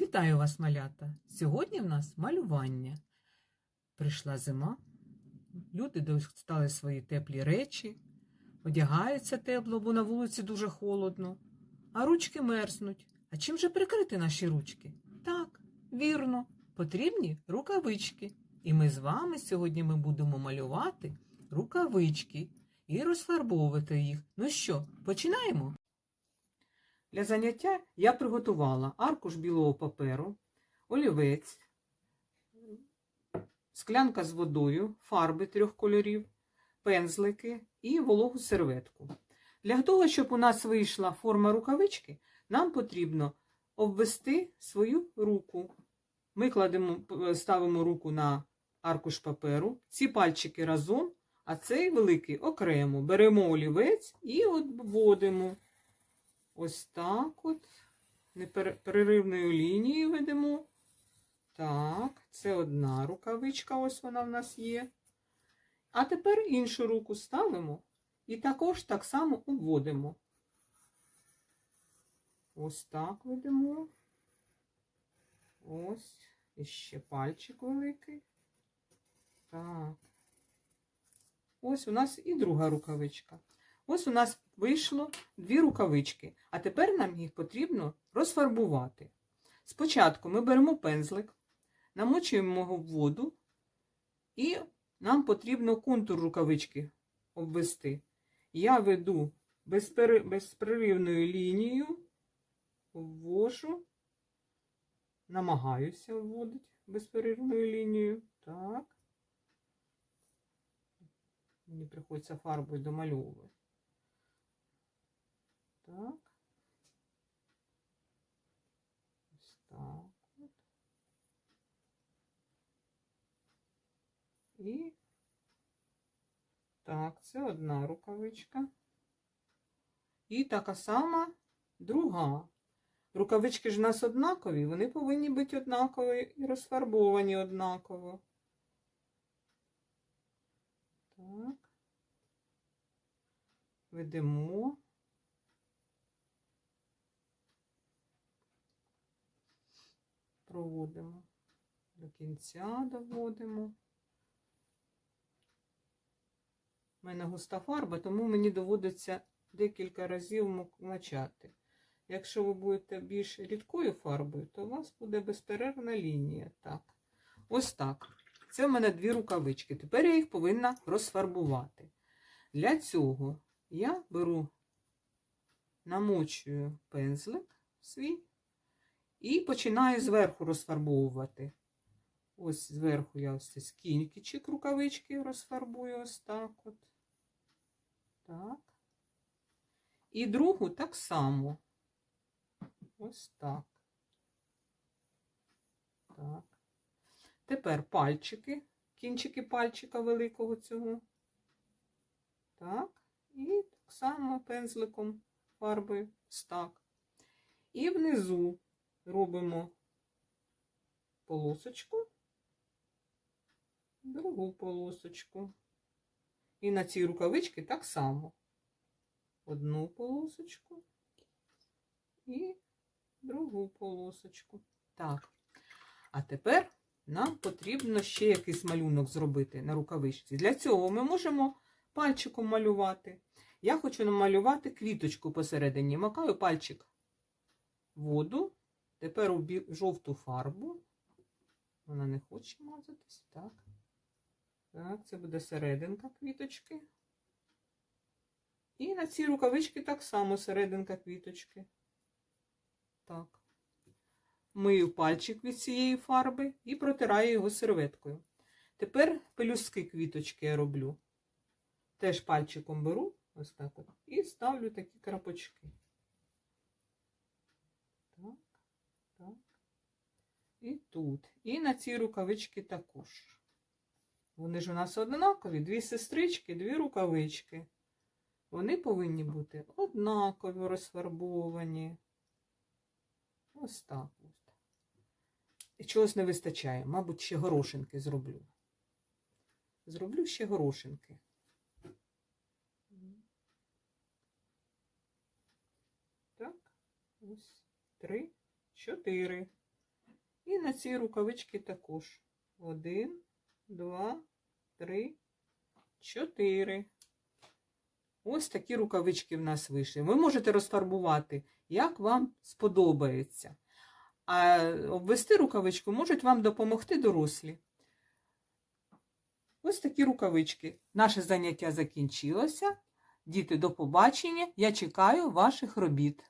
Вітаю вас, малята! Сьогодні в нас малювання. Прийшла зима, люди достали свої теплі речі, одягаються тепло, бо на вулиці дуже холодно, а ручки мерзнуть. А чим же прикрити наші ручки? Так, вірно, потрібні рукавички. І ми з вами сьогодні ми будемо малювати рукавички і розфарбовувати їх. Ну що, починаємо? Для заняття я приготувала аркуш білого паперу, олівець, склянка з водою, фарби трьох кольорів, пензлики і вологу серветку. Для того, щоб у нас вийшла форма рукавички, нам потрібно обвести свою руку. Ми кладемо, ставимо руку на аркуш паперу, ці пальчики разом, а цей великий окремо. Беремо олівець і обводимо. Ось так от. Непереривною лінією ведемо. Так, це одна рукавичка, ось вона в нас є. А тепер іншу руку ставимо і також так само обводимо. Ось так ведемо. Ось. І ще пальчик великий. Так. Ось у нас і друга рукавичка. Ось у нас вийшло дві рукавички, а тепер нам їх потрібно розфарбувати. Спочатку ми беремо пензлик, намочуємо його в воду, і нам потрібно контур рукавички обвести. Я веду безперервною лінією, ввожу, намагаюся вводити безперервною лінією. Так. Мені приходиться фарбою домальовувати. Так. Ось так от. І так, це одна рукавичка. І така сама друга. Рукавички ж у нас однакові, вони повинні бути однакові і розфарбовані однаково. Так. Ведемо. Проводимо. До кінця доводимо. У мене густа фарба, тому мені доводиться декілька разів мочати. Якщо ви будете більш рідкою фарбою, то у вас буде безперервна лінія. Так. Ось так. Це в мене дві рукавички. Тепер я їх повинна розфарбувати. Для цього я беру, намочую пензлик свій і починаю зверху розфарбовувати. Ось зверху я ось ці кінькічик рукавички розфарбую ось так от. Так. І другу так само. Ось так. Так. Тепер пальчики, кінчики пальчика великого цього. Так. І так само пензликом фарби так. І внизу робимо полосочку, другу полосочку. І на цій рукавичці так само. Одну полосочку і другу полосочку. Так. А тепер нам потрібно ще якийсь малюнок зробити на рукавичці. Для цього ми можемо пальчиком малювати. Я хочу намалювати квіточку посередині. Макаю пальчик в воду, тепер у жовту фарбу. Вона не хоче мазатись. Так. Так, це буде серединка квіточки. І на цій рукавичці так само серединка квіточки. Так. Мию пальчик від цієї фарби і протираю його серветкою. Тепер пелюстки квіточки я роблю. Теж пальчиком беру, ось так от, і ставлю такі крапочки. Так, так. І тут. І на цій рукавичці також. Вони ж у нас однакові, дві сестрички, дві рукавички. Вони повинні бути однаково розфарбовані. Ось так ось. І чогось не вистачає. Мабуть, ще горошинки зроблю. Зроблю ще горошинки. Так, ось три, чотири. І на ці рукавички також. Один, два, три, чотири. Ось такі рукавички в нас вийшли. Ви можете розфарбувати, як вам сподобається. А обвести рукавичку можуть вам допомогти дорослі. Ось такі рукавички. Наше заняття закінчилося. Діти, до побачення. Я чекаю ваших робіт.